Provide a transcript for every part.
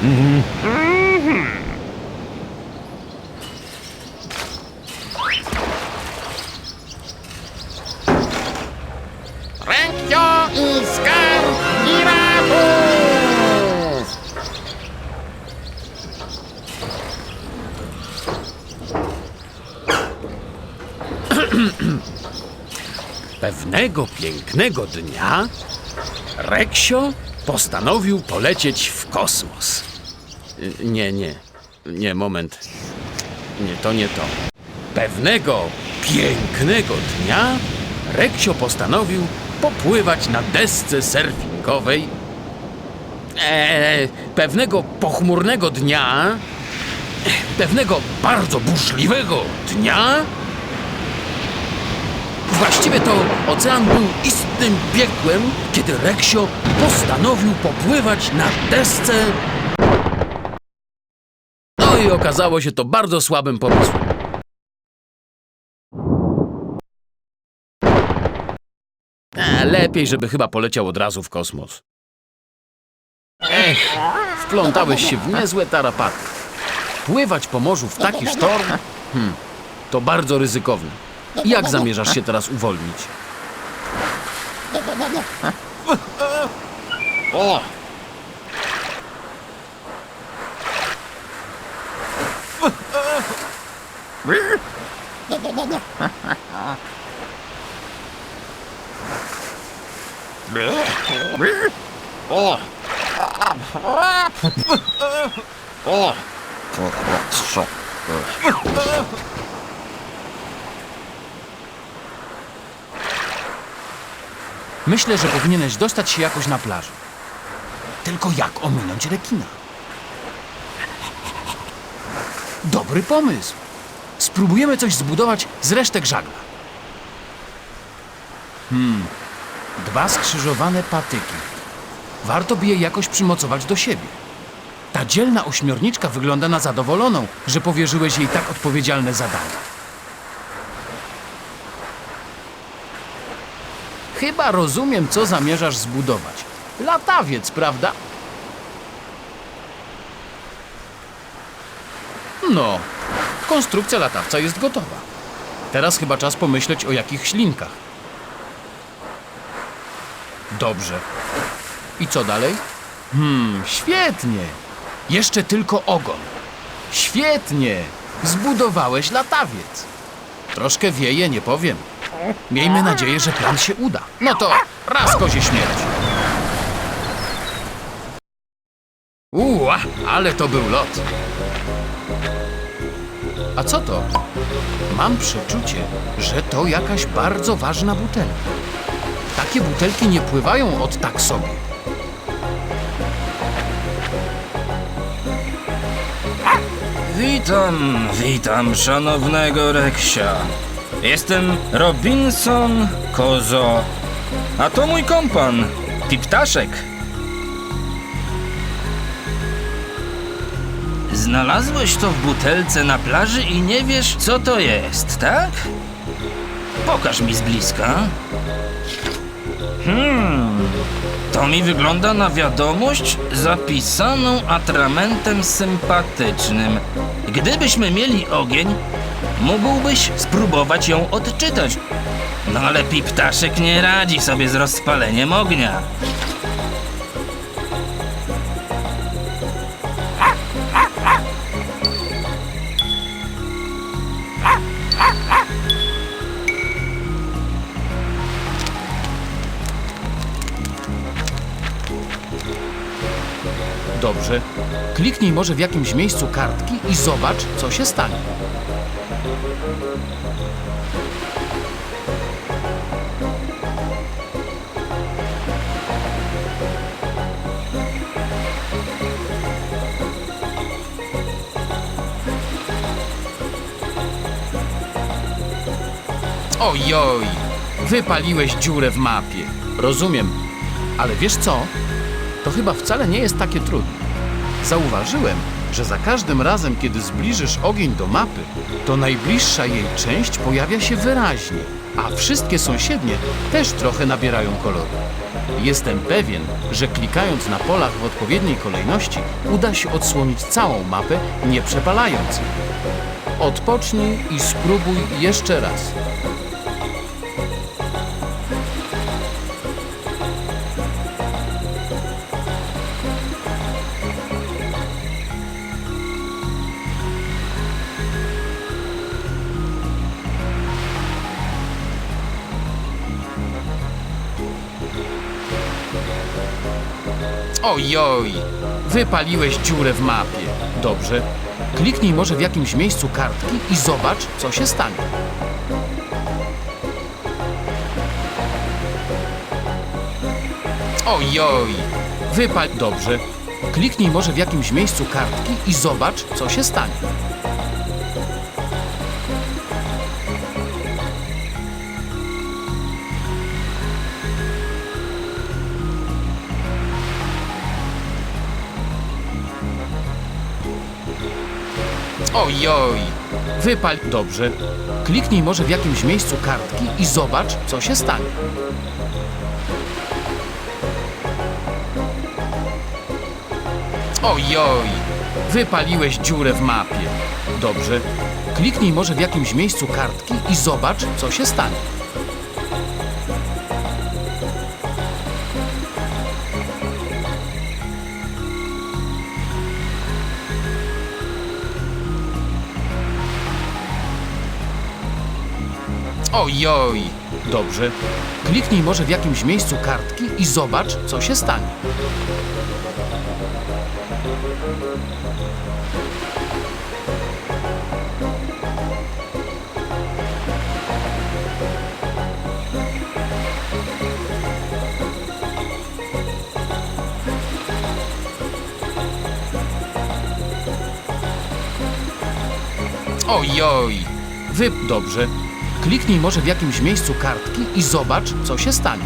Renkio i! Pewnego pięknego dnia Reksio postanowił polecieć w kosmos. Nie, nie, nie, moment. Nie, to nie to. Pewnego pięknego dnia Reksio postanowił popływać na desce surfingowej. Eee, pewnego pochmurnego dnia, pewnego bardzo burzliwego dnia, Właściwie to ocean był istnym piekłem, kiedy Reksio postanowił popływać na desce. I okazało się to bardzo słabym pomysłem. E, lepiej, żeby chyba poleciał od razu w kosmos. Ech, wplątałeś się w niezłe tarapaty. Pływać po morzu w taki sztorm? Hmm, to bardzo ryzykowne. Jak zamierzasz się teraz uwolnić? O! Myślę, że powinieneś dostać się jakoś na plażę. Tylko jak ominąć rekina? Dobry pomysł. Spróbujemy coś zbudować z resztek żagla. Hmm. Dwa skrzyżowane patyki. Warto by je jakoś przymocować do siebie. Ta dzielna ośmiorniczka wygląda na zadowoloną, że powierzyłeś jej tak odpowiedzialne zadanie. Chyba rozumiem, co zamierzasz zbudować. Latawiec, prawda? No, konstrukcja latawca jest gotowa. Teraz chyba czas pomyśleć o jakichś linkach. Dobrze. I co dalej? Hmm, świetnie. Jeszcze tylko ogon. Świetnie. Zbudowałeś latawiec. Troszkę wieje, nie powiem. Miejmy nadzieję, że plan się uda. No to raz kozie śmierć. Uła, ale to był lot. A co to? Mam przeczucie, że to jakaś bardzo ważna butelka. Takie butelki nie pływają od tak sobie. Witam, witam szanownego Reksia. Jestem Robinson Kozo. A to mój kompan, Piptaszek. Znalazłeś to w butelce na plaży i nie wiesz, co to jest, tak? Pokaż mi z bliska. Hmm, to mi wygląda na wiadomość zapisaną atramentem sympatycznym. Gdybyśmy mieli ogień, mógłbyś spróbować ją odczytać. No ale piptaszek nie radzi sobie z rozpaleniem ognia. Kliknij może w jakimś miejscu kartki i zobacz, co się stanie. Ojoj, wypaliłeś dziurę w mapie. Rozumiem, ale wiesz co? To chyba wcale nie jest takie trudne. Zauważyłem, że za każdym razem, kiedy zbliżysz ogień do mapy, to najbliższa jej część pojawia się wyraźnie, a wszystkie sąsiednie też trochę nabierają koloru. Jestem pewien, że klikając na polach w odpowiedniej kolejności uda się odsłonić całą mapę, nie przepalając. Odpocznij i spróbuj jeszcze raz. Ojoj! Wypaliłeś dziurę w mapie. Dobrze. Kliknij może w jakimś miejscu kartki i zobacz, co się stanie. Ojoj! Wypal... Dobrze. Kliknij może w jakimś miejscu kartki i zobacz, co się stanie. Ojoj! Wypal... Dobrze. Kliknij może w jakimś miejscu kartki i zobacz, co się stanie. Ojoj! Wypaliłeś dziurę w mapie. Dobrze. Kliknij może w jakimś miejscu kartki i zobacz, co się stanie. Ojoj! Dobrze. Kliknij może w jakimś miejscu kartki i zobacz, co się stanie. Ojoj! Wy... Dobrze. Kliknij może w jakimś miejscu kartki i zobacz, co się stanie.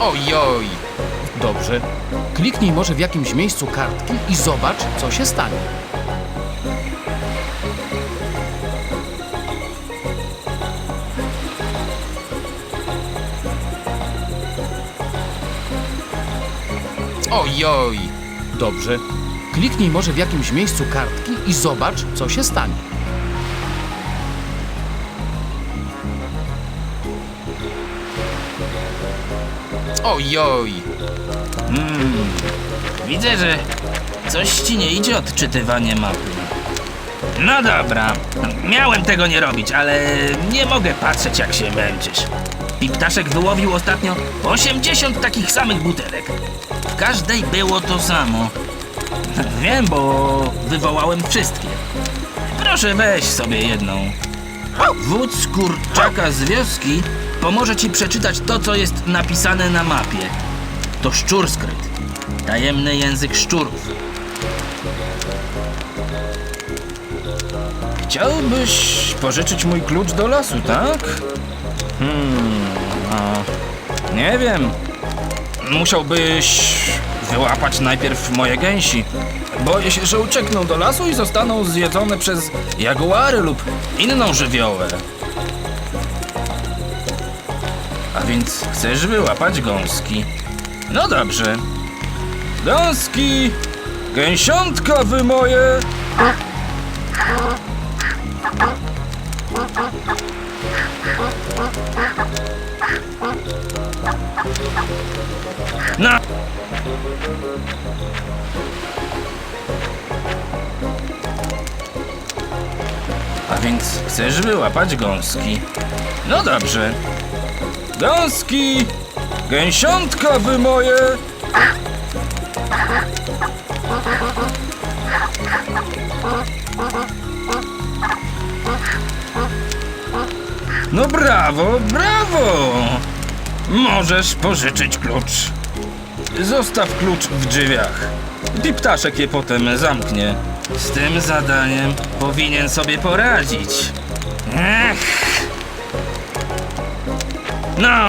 Ojoj! Dobrze. Kliknij może w jakimś miejscu kartki i zobacz, co się stanie. Ojoj! Dobrze. Kliknij może w jakimś miejscu kartki i zobacz, co się stanie. Ojoj! Widzę, że coś ci nie idzie odczytywanie mapy. No dobra, miałem tego nie robić, ale nie mogę patrzeć jak się męczysz. Piptaszek wyłowił ostatnio 80 takich samych butelek. W każdej było to samo. Wiem, bo wywołałem wszystkie. Proszę weź sobie jedną. Wódz kurczaka z wioski pomoże ci przeczytać to, co jest napisane na mapie. To szczur skryt. Tajemny język szczurów. Chciałbyś pożyczyć mój klucz do lasu, tak? Hmm, nie wiem. Musiałbyś wyłapać najpierw moje gęsi. Boję się, że uciekną do lasu i zostaną zjedzone przez jaguary lub inną żywiołę. A więc chcesz wyłapać gąski. No dobrze. Gąski! Gęsiątka wy moje! No! A więc chcesz wyłapać gąski. No dobrze. Gąski! Gęsiątka wy moje! No brawo, brawo! Możesz pożyczyć klucz. Zostaw klucz w drzwiach. Piptaszek je potem zamknie. Z tym zadaniem powinien sobie poradzić. Ech. No,